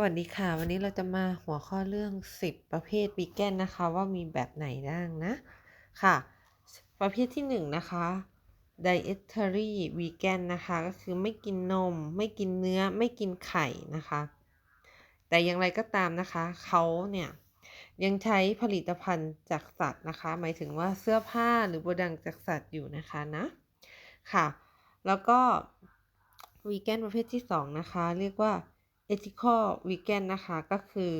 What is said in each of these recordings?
วัสดีค่ะ วันนี้เราจะมาหัวข้อเรื่อง 10 ประเภทวีแกนนะคะ ว่ามีแบบไหนบ้างนะ ค่ะ ประเภทที่ 1 นะคะ dietary vegan นะคะ ก็คือไม่กินนม ไม่กินเนื้อ ไม่กินไข่นะคะ แต่อย่างไรก็ตามนะคะ เขาเนี่ยยังใช้ผลิตภัณฑ์จากสัตว์นะคะ หมายถึงว่าเสื้อผ้าหรือโปรดักต์จากสัตว์อยู่นะคะนะ ค่ะ แล้วก็วีแกนประเภทที่ 2 นะคะ เรียกว่า ethical vegan นะคะ ก็คือ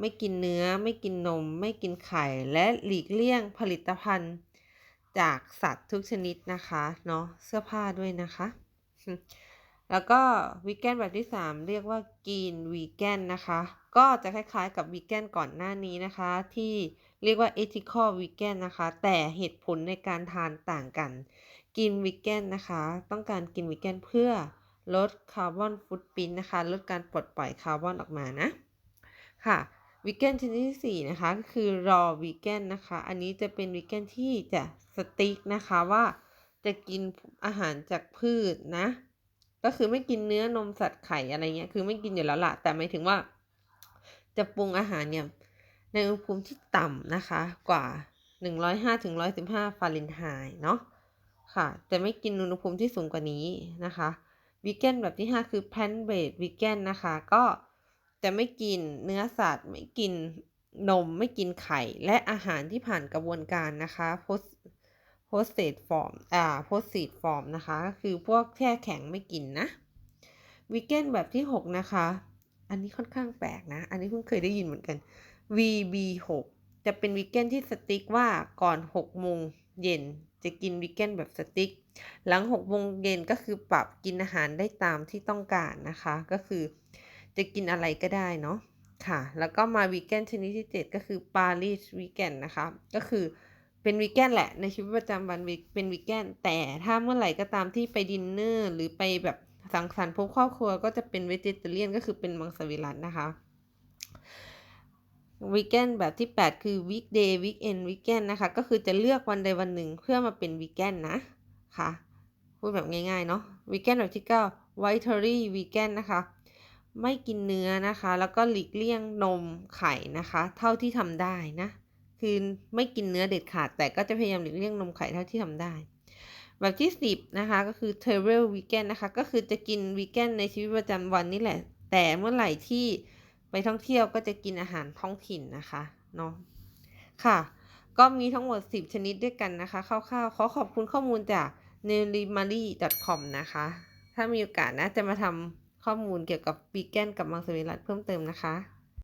ไม่กินเนื้อ ไม่กินนม ไม่กินไข่ และหลีกเลี่ยงผลิตภัณฑ์ จากสัตว์ทุกชนิดนะคะ เนาะเสื้อผ้าด้วยนะคะ แล้วก็วีแกนแบบที่ 3 เรียกว่ากีนวีแกนนะคะ ก็จะคล้ายๆกับวีแกนก่อนหน้านี้นะคะ ที่เรียกว่า ethical vegan นะคะ แต่เหตุผลในการทานต่างกัน กินวีแกนนะคะ ต้องการกินวีแกนเพื่อ ลดคาร์บอนฟุตพิ้นนะคะ ลดการปลดปล่อยคาร์บอนออกมานะ ค่ะวีแกนชนิดที่ 4 นะคะก็คือรอวีแกนนะคะ อันนี้จะเป็นวีแกนที่จะสติ๊กนะคะว่าจะกินอาหารจากพืชนะ ก็คือไม่กินเนื้อนมสัตว์ไข่อะไรเงี้ยคือไม่กินอยู่แล้วละแต่หมายถึงว่า จะปรุงอาหารเนี่ยในอุณหภูมิที่ต่ำนะคะ กว่า 105ถึง115ฟาเรนไฮต์เนาะค่ะแต่ไม่กินอุณหภูมิที่สูงกว่านี้นะคะ วีแกนแบบที่ 5 คือ plant based vegan นะคะ ก็จะไม่กินเนื้อสัตว์ ไม่กินนม ไม่กินไข่ และอาหารที่ผ่านกระบวนการนะคะ post posted form อ่า posted form นะคะก็คือพวกแช่แข็งไม่กินนะวีแกนแบบที่ 6 นะคะ อันนี้ค่อนข้างแปลกนะ อันนี้เพิ่งเคยได้ยินเหมือนกัน VB6 จะเป็นวีแกนที่สติ๊กว่าก่อน 6 โมงเย็น จะกินวีแกนแบบสติ๊ก หลัง6โมงเย็นก็คือปรับกินอาหารได้ตามที่ต้องการนะคะ ก็คือจะกินอะไรก็ได้เนาะค่ะ แล้วก็มาวีแกนชนิดที่ 7 ก็คือปารีสวีแกนนะคะ ก็คือเป็นวีแกนแหละในชีวิตประจำวันเป็นวีแกนแต่ถ้าเมื่อไหร่ก็ตามที่ไปดินเนอร์หรือไปแบบสังสรรค์พบครอบครัวก็จะเป็นเวจิเตเรียนก็คือเป็นมังสวิรัตนะคะ วีแกนแบบที่ 8 คือวีคเดย์วีคเอนวีแกนนะคะ ก็คือจะเลือกวันใดวันหนึ่งเพื่อมาเป็นวีแกนนะค่ะ พูดแบบง่ายๆเนาะวีแกนแบบที่9ไวท์เทอรี่วีแกนนะคะ ไม่กินเนื้อนะคะ แล้วก็หลีกเลี่ยงนมไข่นะคะ เท่าที่ทำได้นะ คือไม่กินเนื้อเด็ดขาด แต่ก็จะพยายามหลีกเลี่ยงนมไข่เท่าที่ทำได้ แบบที่ 10 นะคะ ก็คือเทเรลวีแกนนะคะ ก็คือจะกินวีแกนในชีวิตประจำวันนี่แหละ แต่เมื่อไหร่ที่ ไปท่องเที่ยวก็จะกินอาหารท้องถิ่นนะคะเนาะค่ะ ก็มีทั้งหมด 10 ชนิดด้วยกันนะคะคร่าวๆขอขอบคุณข้อมูลจาก n e l i m a r y c o m นะคะ ถ้ามีโอกาสนะจะมาทำข้อมูลเกี่ยวกับปีแกนกับมังสวิรัตเพิ่มเติมนะคะ